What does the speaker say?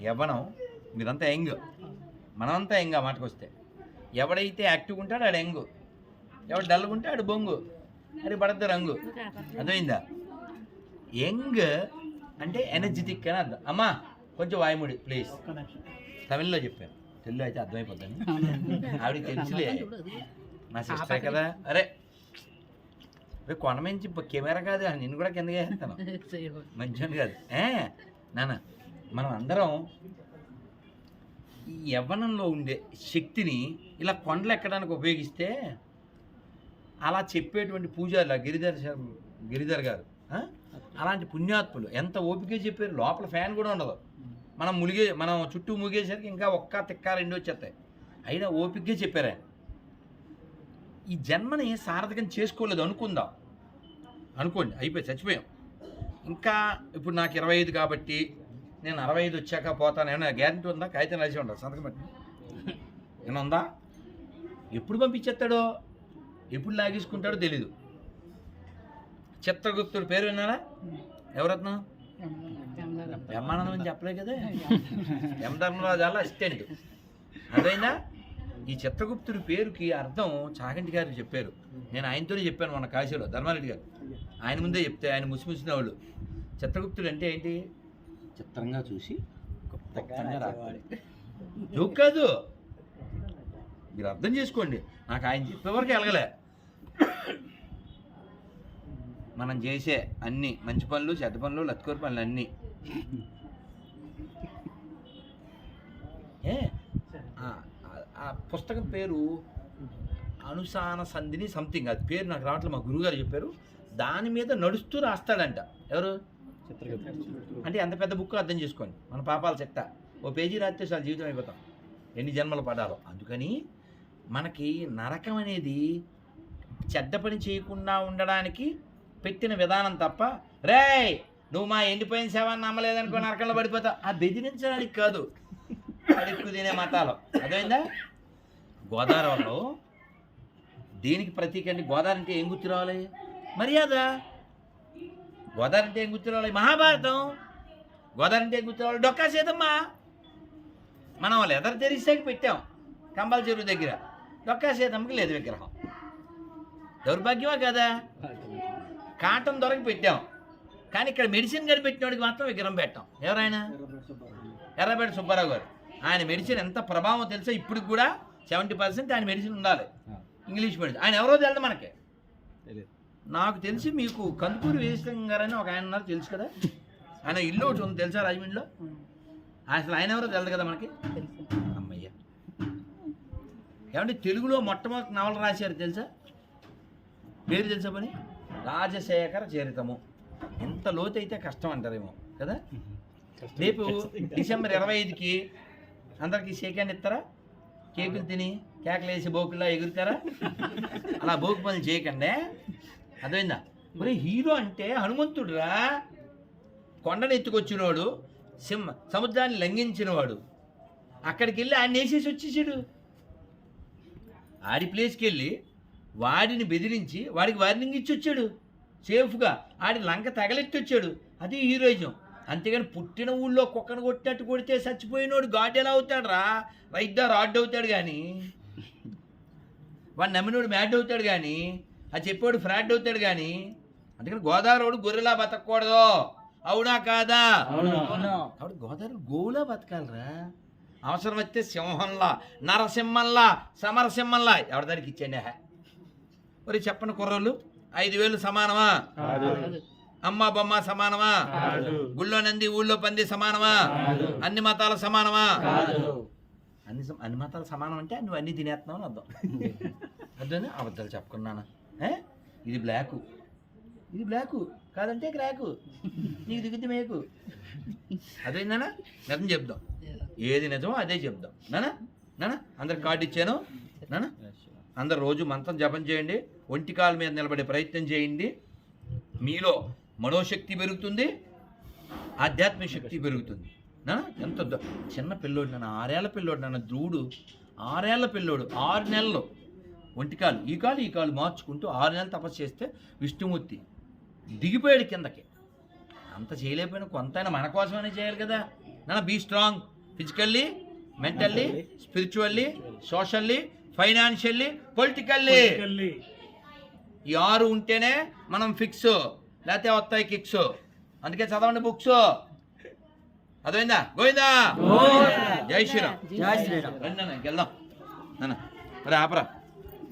యవ్వనం మీరంతా యంగ్. మనమంతా యంగ్ ఆ మాటకు వస్తే ఎవడైతే యాక్టివ్గా ఉంటాడో ఆడు యంగ్. ఎవడు డల్గా ఉంటే ఆడు బొంగు. అది పడద్దు రంగు. అర్థమైందా? యంగ్ అంటే ఎనర్జెటిక్ అని అర్థం. అమ్మా కొంచెం వాయుముడి ప్లీజ్. తమిళ్ళో చెప్పాను. తెలుగు అయితే అర్థమైపోతాను ఆవిడకి తెలుసులే. నా సిస్టర్ కదా. అరే రే కొండ మంచి కెమెరా కాదు నిన్ను కూడా కిందకి వేస్తాను మంచిగా కాదు. ఏ నాన్న. మనం అందరం ఈ యవ్వనంలో ఉండే శక్తిని ఇలా కొండలు ఎక్కడానికి ఉపయోగిస్తే అలా చెప్పేటువంటి పూజారులు ఆ గిరిధర్ గిరిధర్ గారు అలాంటి పుణ్యాత్ములు. ఎంత ఓపిక చెప్పారు? లోపల ఫ్యాన్ కూడా ఉండదు. మనం ములిగే మనం చుట్టూ ముగిగేసరికి ఇంకా ఒక్క తిక్క రెండు వచ్చేస్తాయి. అయినా ఓపికగా చెప్పారు. ఆయన ఈ జన్మని సార్థకం చేసుకోలేదు అనుకుందాం. అనుకోండి అయిపోయి చచ్చిపోయాం. ఇంకా ఇప్పుడు నాకు ఇరవై ఐదు కాబట్టి నేను అరవై ఐదు వచ్చాక పోతాను. ఏమైనా గ్యారంటీ ఉందా? కాగితం రాసి ఉండదు సంతకం పెట్టి. ఏమైనా ఉందా? ఎప్పుడు పంపించేస్తాడో? ఎప్పుడు లాగేసుకుంటాడో తెలీదు. చిత్రగుప్తుడు పేరు విన్నారా? ఎవరత్నం? బ్రహ్మానందం అని చెప్పలే కదా. ఎం ధర్మరాజు అలా అసిస్టెంట్. అదైనా ఈ చిత్రగుప్తుడి పేరుకి అర్థం చాగంటి గారు చెప్పారు. నేను ఆయనతోనే చెప్పాను మన కాశీలో ధర్మారెడ్డి గారు. ఆయన ముందే చెప్తే ఆయన ముసిముసిన వాళ్ళు చిత్రగుప్తుడు అంటే ఏంటి? చిత్రంగా చూసి రావాలి జోక్ కాదు. మీరు అర్థం చేసుకోండి. నాకు ఆయన చెప్పే వరకు ఎలగలే. మనం చేసే అన్ని మంచి పనులు చెడ్డ పనులు లత్కోరి పనులు అన్నీ. ఏ? ఆ- పుస్తకం పేరు అనుసాన సంధిని సంథింగ్. అది పేరు నాకు రావట్లేదు. మా గురుగారు చెప్పారు. దాని మీద నడుస్తూ రాస్తాడంట. ఎవరు? అంటే ఎంత పెద్ద బుక్ అర్థం చేసుకోండి. మన పాపాల చెత్త ఓ పేజీ రాస్తే చాలా జీవితం అయిపోతాం. ఎన్ని జన్మలు పడాలో. అందుకని మనకి నరకం అనేది చెడ్డ పని చేయకుండా ఉండడానికి పెట్టిన విధానం తప్ప రేయ్ నువ్వు మా ఎండిపోయిన సేవాన్ని నమ్మలేదనుకో నరకంలో పడిపోతావు. ఆ బెదిరించడానికి కాదు. అడుక్కు తినే మతాలు. అర్థమైందా? గోదావరిలో దేనికి ప్రతీక అంటే గోదావరి అంటే ఏం గుర్తు రావాలి? మర్యాద. గోదావరి అంటే ఏం గుర్తు రావాలి మహాభారతం. గోదావరి అంటే ఏం గుర్తు రావాలి డొక్కా సీతమ్మా. మనం లెదర్ తెరిసాకి పెట్టాం. కంబాల చెరువు దగ్గర. డొక్కా సీతమ్మకి లేదు విగ్రహం. దౌర్భాగ్యమా కదా? కాటన్ దొరకి పెట్టాం. కానీ ఇక్కడ మెడిసిన్ కనిపెట్టినోడికి మాత్రం విగ్రహం పెట్టాం. ఎవరైనా ఎర్రపేట సుబ్బారావు గారు. ఆయన మెడిసిన్ ఎంత ప్రభావం తెలుసో ఇప్పటికి కూడా సెవెంటీ పర్సెంట్ ఆయన మెడిసిన్ ఉండాలి. English medicine. ఆయన ఎవరో తెలియదు మనకి. నాకు తెలిసి మీకు కందుకూరి వీరేశలింగం గారని ఒక ఆయన ఉన్నారు తెలుసు కదా? ఆయన ఇల్లు ఒకటి ఉంది తెలుసా రాజమండ్రిలో? అసలు ఆయన ఎవరో తెలియదు కదా మనకి? అమ్మయ్య. ఏమంటే తెలుగులో మొట్టమొదటి నవల రాశారు తెలుసా? పేరు తెలుసా పని రాజశేఖర చరితము. ఎంత లోతైతే కష్టం అంటారేమో కదా? రేపు డిసెంబర్ ఇరవై ఐదుకి అందరికి సెకండ్ ఇస్తారా? కేకులు తిని కేకలు వేసి బోకుల్లో ఎగురుతారా? అలా బోకు పనులు చేయకండి. అర్థమైందా? మరి హీరో అంటే హనుమంతుడురా. కొండను ఎత్తుకొచ్చినవాడు సింహ సముద్రాన్ని లంఘించినవాడు. అక్కడికి వెళ్ళి ఆయన వేసేసి వచ్చేసాడు. ఆడి ప్లేస్కి వెళ్ళి వాడిని బెదిరించి వాడికి వార్నింగ్ ఇచ్చి వచ్చాడు. సేఫ్గా ఆడి లంక తగలెట్టి వచ్చాడు అది హీరోయిజం. అంతేగాని పుట్టిన ఊళ్ళో కుక్కను కొట్టినట్టు కొడితే చచ్చిపోయినోడు గాడ్ ఎలా అవుతాడు రా రైద్దా రాడ్ అవుతాడు కానీ వాడు నమ్మినోడు మ్యాడ్ అవుతాడు కానీ అది చెప్పాడు ఫ్రాడ్ అవుతాడు కానీ అందుకని గోదావరి గొర్రెలా బతకూడదు అవునా కాదా? కాబట్టి గోదావరి గోవులా బతకాలరా. అవసరం వస్తే సింహంలా నరసింహంలా సమరసింహంలా. ఎవరిదానికి ఇచ్చాండి మరి చెప్పండి కుర్రోళ్ళు ఐదు వేలు సమానమా? అమ్మ బొమ్మ సమానమా? గుళ్ళో నంది ఊళ్ళో పంది సమానమా? అన్ని మతాల సమానమా? అన్ని సమ- అన్ని మతాలు సమానం అంటే నువ్వు అన్ని తినేస్తున్నావు అర్థం. అర్థం అబద్ధాలు చెప్పుకున్నాను? ఇది బ్లాకు. ఇది బ్లాకు కాదంటే క్రాకు. నీకు దిగుద్ది మేకు. అదేందనా నిజం చెప్దాం. ఏది నిజమో అదే చెప్దాం. నానా? నానా? అందరికి కార్డు ఇచ్చాను. నానా? అందరు రోజు మంత్రం జపం చేయండి. ఒంటి కాలు మీద నిలబడే ప్రయత్నం చేయండి. మీలో మనోశక్తి పెరుగుతుంది. ఆధ్యాత్మిక శక్తి పెరుగుతుంది. నా ఎంత చిన్న పిల్లోడు నన్ను ఆరేళ్ళ పిల్లోడు నన్ను ధ్రువుడు. ఆరేళ్ళ పిల్లోడు ఆరు నెలలు. ఒంటి కాలు ఈ కాలు ఈ కాలు మార్చుకుంటూ ఆరు నెలలు తపస్సు చేస్తే విష్ణుమూర్తి దిగిపోయాడు కిందకి. అంత చేయలేకపోయినా కొంతైనా మన కోసమైనా చేయాలి కదా. నాన్న be strong physically mentally spiritually socially financially politically ఈ ఆరు ఉంటేనే మనం ఫిక్స్ లేకపోతే వస్తాయి కిక్స్ అందుకే చదవండి బుక్స్ అదైందా గోవిందా? జై శ్రీరామ్. జై శ్రీరామ్. రండి వెళ్దాం నాన్న మరి ఆపరా.